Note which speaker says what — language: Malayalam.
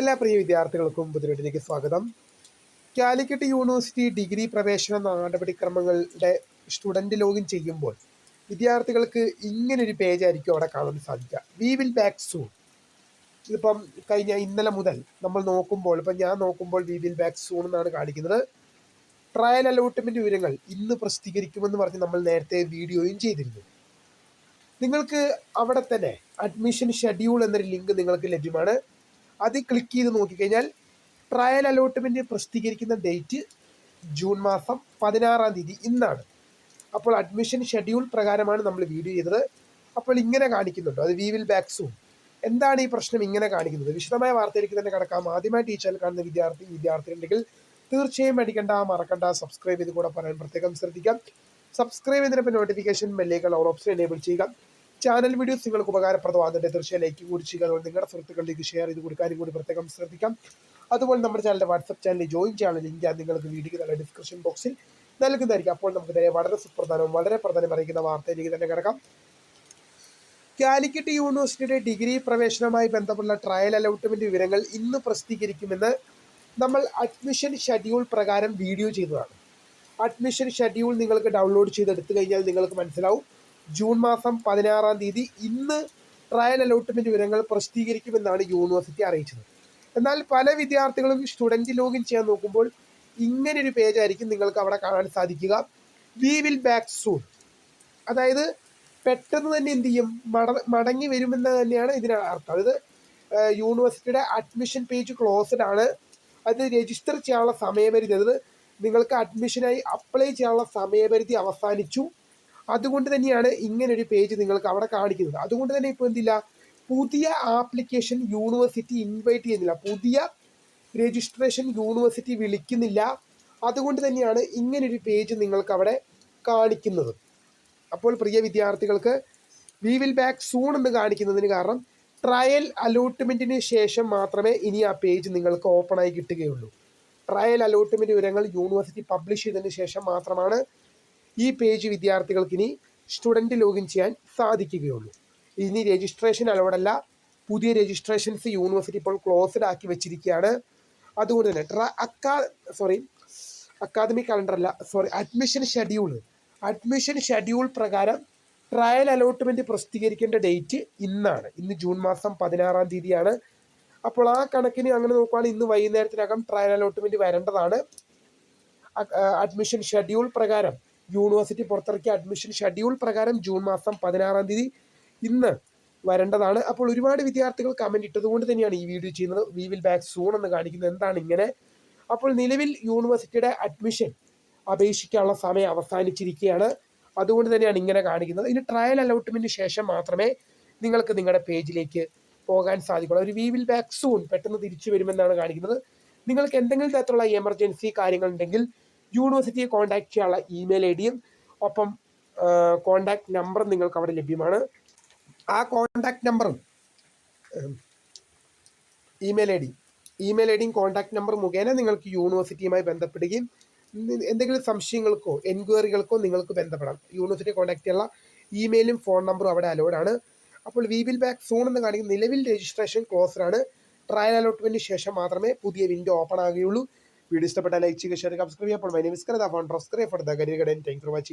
Speaker 1: എല്ലാ പ്രിയ വിദ്യാർത്ഥികൾക്കും പുതിയതിലേക്ക് സ്വാഗതം. കാലിക്കറ്റ് യൂണിവേഴ്സിറ്റി ഡിഗ്രി പ്രവേശന നടപടിക്രമങ്ങളുടെ സ്റ്റുഡന്റ് ലോഗിൻ ചെയ്യുമ്പോൾ വിദ്യാർത്ഥികൾക്ക് ഇങ്ങനൊരു പേജ് ആയിരിക്കും അവിടെ കാണാൻ സാധിക്കുക. വി വിൽ ബാക്ക് സൂൺ ഇതിപ്പം കഴിഞ്ഞ ഇന്നലെ മുതൽ നമ്മൾ നോക്കുമ്പോൾ ഇപ്പം ഞാൻ നോക്കുമ്പോൾ വി വിൽ ബാക്ക് സൂൺ എന്നാണ് കാണിക്കുന്നത്. ട്രയൽ അലോട്ട്മെന്റ് വിവരങ്ങൾ ഇന്ന് പ്രസിദ്ധീകരിക്കുമെന്ന് പറഞ്ഞ് നമ്മൾ നേരത്തെ വീഡിയോയും ചെയ്തിരുന്നു. നിങ്ങൾക്ക് അവിടെ തന്നെ അഡ്മിഷൻ ഷെഡ്യൂൾ എന്നൊരു ലിങ്ക് നിങ്ങൾക്ക് ലഭ്യമാണ്. അതിൽ ക്ലിക്ക് ചെയ്ത് നോക്കിക്കഴിഞ്ഞാൽ ട്രയൽ അലോട്ട്മെന്റ് പ്രസിദ്ധീകരിക്കുന്ന ഡേറ്റ് ജൂൺ മാസം പതിനാറാം തീയതി ഇന്നാണ്. അപ്പോൾ അഡ്മിഷൻ ഷെഡ്യൂൾ പ്രകാരമാണ് നമ്മൾ വീഡിയോ ചെയ്തത്. അപ്പോൾ ഇങ്ങനെ കാണിക്കുന്നുണ്ട്. അത് വി വിൽ ബാക്ക് സൂൺ എന്താണ് ഈ പ്രശ്നം ഇങ്ങനെ കാണിക്കുന്നത്? വിശദമായ വാർത്തയിലേക്ക് തന്നെ കിടക്കാം. ആദ്യമായി ടീച്ചറിൽ കാണുന്ന വിദ്യാർത്ഥി വിദ്യാർത്ഥി ഉണ്ടെങ്കിൽ തീർച്ചയായും അടിക്കണ്ട മറക്കണ്ട സബ്സ്ക്രൈബ് ചെയ്ത് കൂടെ പറയാൻ പ്രത്യേകം ശ്രദ്ധിക്കാം. സബ്സ്ക്രൈബ് ചെയ്തതിനൊപ്പം നോട്ടിഫിക്കേഷൻ ബെല്ലേക്കുള്ള ഓപ്ഷൻ എനേബിൾ ചെയ്യുക. ചാനൽ വീഡിയോസ് നിങ്ങൾക്ക് ഉപകാരപ്രദമാകുന്നുണ്ട് തീർച്ചയായും ലൈക്ക് കൂടി ചെയ്യുക നിങ്ങളുടെ സുഹൃത്തുക്കളിലേക്ക് ഷെയർ ചെയ്ത് കൊടുക്കാനും കൂടി പ്രത്യേകം ശ്രദ്ധിക്കാം. അതുപോലെ നമ്മുടെ ചാനലിന്റെ വാട്സപ്പ് ചാനലിൽ ജോയിൻ ചെയ്യാനുള്ള ലിങ്ക് നിങ്ങൾക്ക് വീഡിയോ നല്ല ഡിസ്ക്രിപ്ഷൻ ബോക്സിൽ നൽകുന്നതായിരിക്കും. അപ്പോൾ നമുക്ക് നേരെ വളരെ സുപ്രധാനവും വളരെ പ്രധാനം അറിയിക്കുന്ന വാർത്തയിലേക്ക് തന്നെ കിടക്കാം. കാലിക്കറ്റ് യൂണിവേഴ്സിറ്റിയുടെ ഡിഗ്രി പ്രവേശനവുമായി ബന്ധപ്പെട്ട ട്രയൽ അലോട്ട്മെന്റ് വിവരങ്ങൾ ഇന്ന് പ്രസിദ്ധീകരിക്കുമെന്ന് നമ്മൾ അഡ്മിഷൻ ഷെഡ്യൂൾ പ്രകാരം വീഡിയോ ചെയ്തതാണ്. അഡ്മിഷൻ ഷെഡ്യൂൾ നിങ്ങൾക്ക് ഡൗൺലോഡ് ചെയ്തെടുത്തു കഴിഞ്ഞാൽ നിങ്ങൾക്ക് മനസ്സിലാവും. ജൂൺ മാസം പതിനാറാം തീയതി ഇന്ന് ട്രയൽ അലോട്ട്മെന്റ് വിവരങ്ങൾ പ്രസിദ്ധീകരിക്കുമെന്നാണ് യൂണിവേഴ്സിറ്റി അറിയിച്ചത്. എന്നാൽ പല വിദ്യാർത്ഥികളും സ്റ്റുഡന്റ് ലോഗിൻ ചെയ്യാൻ നോക്കുമ്പോൾ ഇങ്ങനൊരു പേജായിരിക്കും നിങ്ങൾക്ക് അവിടെ കാണാൻ സാധിക്കുക. വി വിൽ ബാക്ക് സൂൺ അതായത് പെട്ടെന്ന് തന്നെ എന്ത് ചെയ്യും? മട മടങ്ങി വരുമെന്ന് തന്നെയാണ് ഇതിന് അർത്ഥം. അതായത് യൂണിവേഴ്സിറ്റിയുടെ അഡ്മിഷൻ പേജ് ക്ലോസ്ഡ് ആണ്. അത് രജിസ്റ്റർ ചെയ്യാനുള്ള സമയപരിധി അതായത് നിങ്ങൾക്ക് അഡ്മിഷനായി അപ്ലൈ ചെയ്യാനുള്ള സമയപരിധി അവസാനിച്ചു. അതുകൊണ്ട് തന്നെയാണ് ഇങ്ങനെ ഒരു പേജ് നിങ്ങൾക്ക് അവിടെ കാണിക്കുന്നത്. അതുകൊണ്ട് തന്നെ ഇപ്പോൾ എന്തില്ല? പുതിയ ആപ്ലിക്കേഷൻ യൂണിവേഴ്സിറ്റി ഇൻവൈറ്റ് ചെയ്യുന്നില്ല. പുതിയ രജിസ്ട്രേഷൻ യൂണിവേഴ്സിറ്റി വിളിക്കുന്നില്ല. അതുകൊണ്ട് തന്നെയാണ് ഇങ്ങനൊരു പേജ് നിങ്ങൾക്ക് അവിടെ കാണിക്കുന്നത്. അപ്പോൾ പ്രിയ വിദ്യാർത്ഥികൾക്ക് വി വിൽ ബാക്ക് സൂൺ എന്ന് കാണിക്കുന്നതിന് കാരണം ട്രയൽ അലോട്ട്മെന്റിന് ശേഷം മാത്രമേ ഇനി ആ പേജ് നിങ്ങൾക്ക് ഓപ്പണായി കിട്ടുകയുള്ളൂ. ട്രയൽ അലോട്ട്മെന്റ് വിവരങ്ങൾ യൂണിവേഴ്സിറ്റി പബ്ലിഷ് ചെയ്തതിന് ശേഷം മാത്രമാണ് ഈ പേജ് വിദ്യാർത്ഥികൾക്ക് ഇനി സ്റ്റുഡന്റ് ലോഗിൻ ചെയ്യാൻ സാധിക്കുകയുള്ളൂ. ഇനി രജിസ്ട്രേഷൻ അലോഡല്ല പുതിയ രജിസ്ട്രേഷൻസ് യൂണിവേഴ്സിറ്റി ഇപ്പോൾ ക്ലോസ്ഡ് ആക്കി വെച്ചിരിക്കുകയാണ്. അതുകൊണ്ട് തന്നെ ട്രാ അക്കാ സോറി അക്കാദമിക് കലണ്ടർ അല്ല sorry admission schedule admission schedule പ്രകാരം ട്രയൽ അലോട്ട്മെന്റ് പ്രസിദ്ധീകരിക്കേണ്ട ഡേറ്റ് ഇന്നാണ്. ഇന്ന് ജൂൺ മാസം പതിനാറാം തീയതിയാണ്. അപ്പോൾ ആ കണക്കിന് അങ്ങനെ നോക്കുകയാണെങ്കിൽ ഇന്ന് വൈകുന്നേരത്തിനകം ട്രയൽ അലോട്ട്മെന്റ് വരേണ്ടതാണ്. അഡ്മിഷൻ ഷെഡ്യൂൾ പ്രകാരം. യൂണിവേഴ്സിറ്റി പുറത്തിറക്കിയ അഡ്മിഷൻ ഷെഡ്യൂൾ പ്രകാരം ജൂൺ മാസം പതിനാറാം തീയതി ഇന്ന് വരേണ്ടതാണ്. അപ്പോൾ ഒരുപാട് വിദ്യാർത്ഥികൾ കമന്റ് ഇട്ടതുകൊണ്ട് തന്നെയാണ് ഈ വീഡിയോ ചെയ്യുന്നത്. വി വിൽ ബാക്ക് സൂൺ എന്ന് കാണിക്കുന്നത് എന്താണ് ഇങ്ങനെ? അപ്പോൾ നിലവിൽ യൂണിവേഴ്സിറ്റിയുടെ അഡ്മിഷൻ അപേക്ഷിക്കാനുള്ള സമയം അവസാനിച്ചിരിക്കുകയാണ്. അതുകൊണ്ട് തന്നെയാണ് ഇങ്ങനെ കാണിക്കുന്നത്. ഇനി ട്രയൽ അലോട്ട്മെന്റിന് ശേഷം മാത്രമേ നിങ്ങൾക്ക് നിങ്ങളുടെ പേജിലേക്ക് പോകാൻ സാധിക്കുള്ളൂ. ഒരു വി വിൽ ബാക്ക് സൂൺ പെട്ടെന്ന് തിരിച്ചു വരുമെന്നാണ് കാണിക്കുന്നത്. നിങ്ങൾക്ക് എന്തെങ്കിലും തരത്തിലുള്ള എമർജൻസി കാര്യങ്ങളുണ്ടെങ്കിൽ യൂണിവേഴ്സിറ്റിയെ കോൺടാക്ട് ചെയ്യാനുള്ള ഇമെയിൽ ഐ ഡിയും ഒപ്പം കോൺടാക്ട് നമ്പറും നിങ്ങൾക്ക് അവിടെ ലഭ്യമാണ്. ആ കോൺടാക്ട് നമ്പറും email I D email I ഡിയും കോൺടാക്ട് നമ്പർ മുഖേന നിങ്ങൾക്ക് യൂണിവേഴ്സിറ്റിയുമായി ബന്ധപ്പെടുകയും എന്തെങ്കിലും സംശയങ്ങൾക്കോ എൻക്വയറികൾക്കോ നിങ്ങൾക്ക് ബന്ധപ്പെടാം. യൂണിവേഴ്സിറ്റി കോൺടാക്ട് ചെയ്യാനുള്ള ഇമെയിലും ഫോൺ നമ്പറും അവിടെ അലോഡാണ് അപ്പോൾ വി വിൽ ബാക്ക് സൂൺ എന്ന് കാണിക്കുന്ന നിലവിൽ രജിസ്ട്രേഷൻ ക്ലോസ്ഡ് ആണ്. ട്രയൽ അലോട്ട്മെന്റിന് ശേഷം മാത്രമേ പുതിയ വിൻഡോ ഓപ്പൺ ആകുകയുള്ളൂ. വീഡിയോ ഇഷ്ടപ്പെട്ട ലൈക്ക് ചെയ്യുക ഷെയർ സബ്സ്ക്രൈബ് ചെയ്യുക. My name is കരദ phone for the career guidance thank for watching